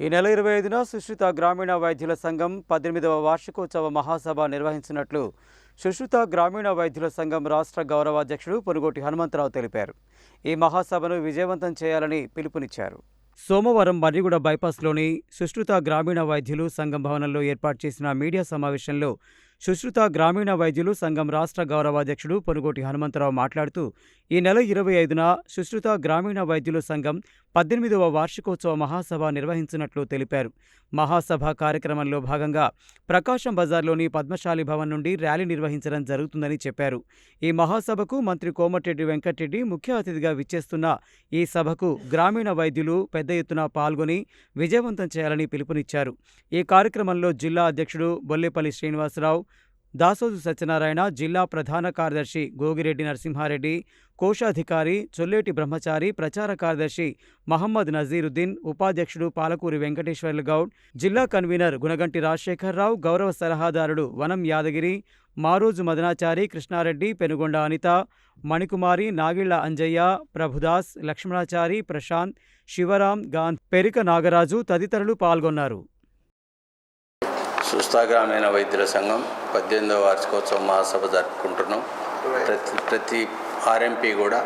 ఈ నెల ఇరవై ఐదున సుశ్రుత గ్రామీణ వైద్యుల సంఘం పద్దెనిమిదవ వార్షికోత్సవ మహాసభ నిర్వహించినట్లు సుశ్రుత గ్రామీణ వైద్యుల సంఘం రాష్ట్ర గౌరవాధ్యక్షుడు పొనుగోటి హనుమంతరావు తెలిపారు. ఈ మహాసభను విజయవంతం చేయాలని పిలుపునిచ్చారు. సోమవారం మర్రిగూడ బైపాస్లోని సుశ్రుత గ్రామీణ వైద్యులు సంఘం భవనంలో ఏర్పాటు చేసిన మీడియా సమావేశంలో సుశ్రుత గ్రామీణ వైద్యులు సంఘం రాష్ట్ర గౌరవాధ్యక్షుడు పొనుగోటి హనుమంతరావు మాట్లాడుతూ ఈ నెల ఇరవై ఐదున సుశ్రుత గ్రామీణ వైద్యుల సంఘం పద్దెనిమిదవ వార్షికోత్సవ మహాసభ నిర్వహించినట్లు తెలిపారు. మహాసభ కార్యక్రమంలో భాగంగా ప్రకాశం బజార్లోని పద్మశాలి భవన్ నుండి ర్యాలీ నిర్వహించడం జరుగుతుందని చెప్పారు. ఈ మహాసభకు మంత్రి కోమటిరెడ్డి వెంకటరెడ్డి ముఖ్య అతిథిగా విచ్చేస్తున్న ఈ సభకు గ్రామీణ వైద్యులు పెద్ద ఎత్తున పాల్గొని విజయవంతం చేయాలని పిలుపునిచ్చారు. ఈ కార్యక్రమంలో జిల్లా అధ్యక్షుడు బొల్లేపల్లి శ్రీనివాసరావు దాసోజు సత్యనారాయణ జిల్లా ప్రధాన కార్యదర్శి గోగిరెడ్డి నరసింహారెడ్డి కోశాధికారి చొల్లేటి బ్రహ్మచారి ప్రచార కార్యదర్శి మహమ్మద్ నజీరుద్దీన్ ఉపాధ్యక్షుడు పాలకూరి వెంకటేశ్వర్లు గౌడ్ జిల్లా కన్వీనర్ గుణగంటి రాజశేఖరరావు గౌరవ సలహాదారుడు వనం యాదగిరి మారోజు మదనాచారి కృష్ణారెడ్డి పెనుగొండ అనిత మణికుమారి నాగిళ్ళ అంజయ్య ప్రభుదాస్ లక్ష్మణాచారి ప్రశాంత్ శివరాం గాంధ్ పెరిక నాగరాజు తదితరులు పాల్గొన్నారు. సుస్థా గ్రామీణ వైద్యుల సంఘం పద్దెనిమిదవ వార్షికోత్సవ మహాసభ జరుపుకుంటున్నాం. ప్రతి ప్రతి ఆర్ఎంపీ కూడా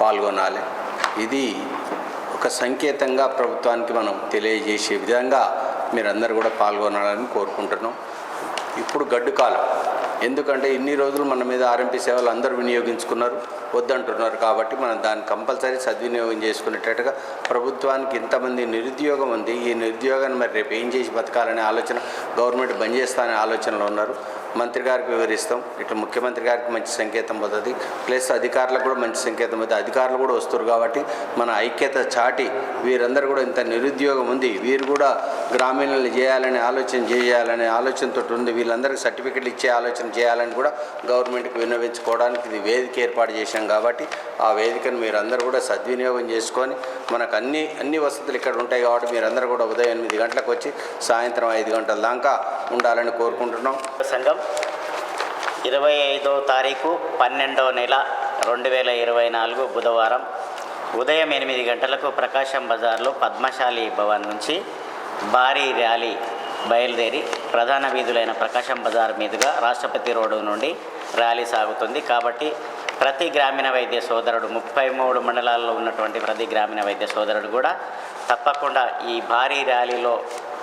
పాల్గొనాలి. ఇది ఒక సంకేతంగా ప్రభుత్వానికి మనం తెలియజేసే విధంగా మీరందరూ కూడా పాల్గొనాలని కోరుకుంటున్నాం. ఇప్పుడు గడ్డు కాలం. ఎందుకంటే ఇన్ని రోజులు మన మీద ఆర్ఎంపీ సేవలు అందరూ వినియోగించుకున్నారు వద్దంటున్నారు కాబట్టి మనం దాన్ని కంపల్సరీ సద్వినియోగం చేసుకునేటట్టుగా ప్రభుత్వానికి ఇంతమంది నిరుద్యోగం ఉంది. ఈ నిరుద్యోగాన్ని మరి రేపు ఏం చేసి బతకాలనే ఆలోచన గవర్నమెంట్ బంద్ చేస్తానే ఆలోచనలో ఉన్నారు. మంత్రి గారికి వివరిస్తాం. ఇట్లా ముఖ్యమంత్రి గారికి మంచి సంకేతం పోతుంది ప్లస్ అధికారులకు కూడా మంచి సంకేతం పోతుంది అధికారులు కూడా వస్తారు కాబట్టి మన ఐక్యత చాటి వీరందరూ కూడా ఇంత నిరుద్యోగం ఉంది. వీరు కూడా గ్రామీణులు చేయాలని ఆలోచన చేయాలనే ఆలోచనతో ఉంది. వీళ్ళందరికీ సర్టిఫికెట్లు ఇచ్చే ఆలోచన చేయాలని కూడా గవర్నమెంట్కి విన్నవించుకోవడానికి ఇది వేదిక ఏర్పాటు చేశాం కాబట్టి ఆ వేదికను మీరందరూ కూడా సద్వినియోగం చేసుకొని మనకు అన్ని అన్ని వసతులు ఇక్కడ ఉంటాయి కాబట్టి మీరందరూ కూడా ఉదయం ఎనిమిది గంటలకు వచ్చి సాయంత్రం ఐదు గంటల దాకా ఉండాలని కోరుకుంటున్నాం. సంఘం ఇరవై ఐదో తారీఖు పన్నెండో నెల రెండు వేల ఇరవై నాలుగు బుధవారం ఉదయం ఎనిమిది గంటలకు ప్రకాశం బజార్లో పద్మశాలి భవన్ నుంచి భారీ ర్యాలీ బయలుదేరి ప్రధాన వీధులైన ప్రకాశం బజార్ మీదుగా రాష్ట్రపతి రోడ్డు నుండి ర్యాలీ సాగుతుంది. కాబట్టి ప్రతి గ్రామీణ వైద్య సోదరుడు ముప్పై మూడు మండలాల్లో ఉన్నటువంటి ప్రతి గ్రామీణ వైద్య సోదరుడు కూడా తప్పకుండా ఈ భారీ ర్యాలీలో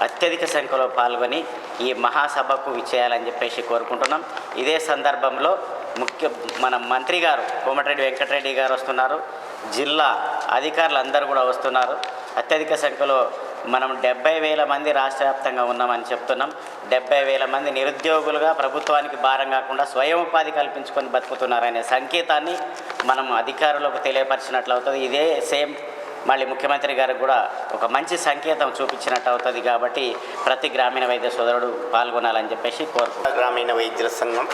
అత్యధిక సంఖ్యలో పాల్గొని ఈ మహాసభకు విచ్చేయాలని చెప్పేసి కోరుకుంటున్నాం. ఇదే సందర్భంలో ముఖ్య మన మంత్రి గారు కోమటిరెడ్డి వెంకటరెడ్డి గారు వస్తున్నారు. జిల్లా అధికారులు అందరూ కూడా వస్తున్నారు. అత్యధిక సంఖ్యలో మనం డెబ్బై వేల మంది రాష్ట్ర వ్యాప్తంగా ఉన్నామని చెప్తున్నాం. డెబ్బై వేల మంది నిరుద్యోగులుగా ప్రభుత్వానికి భారం కాకుండా స్వయం ఉపాధి కల్పించుకొని బతుకుతున్నారనే సంకేతాన్ని మనం అధికారులకు తెలియపరిచినట్లు అవుతుంది ఇదే సేమ్ మళ్ళీ ముఖ్యమంత్రి గారికి కూడా ఒక మంచి సంకేతం చూపించినట్టు అవుతుంది కాబట్టి ప్రతి గ్రామీణ వైద్య సోదరుడు పాల్గొనాలని చెప్పేసి కోరుకుంటున్నాం గ్రామీణ వైద్యుల సంఘం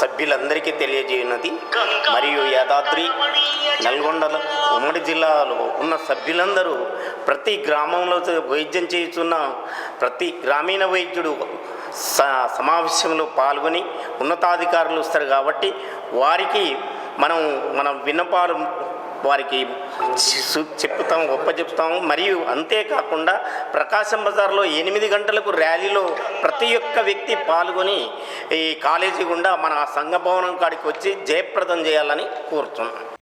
సభ్యులందరికీ తెలియజేయనది మరియు యాదాద్రి నల్గొండ ఉమ్మడి జిల్లాలో ఉన్న సభ్యులందరూ ప్రతి గ్రామంలో వైద్యం చేస్తున్న ప్రతి గ్రామీణ వైద్యుడు స సమావేశంలో పాల్గొని ఉన్నతాధికారులు వస్తారు కాబట్టి వారికి మనం మనం విన్నపాలు వారికి చెప్తాం గొప్ప చెప్తాం. మరియు అంతేకాకుండా ప్రకాశం బజార్లో ఎనిమిది గంటలకు ర్యాలీలో ప్రతి ఒక్క వ్యక్తి పాల్గొని ఈ కాలేజీ గుండా మన సంఘ భవనం కాడికి వచ్చి జయప్రదం చేయాలని కోరుతున్నాం.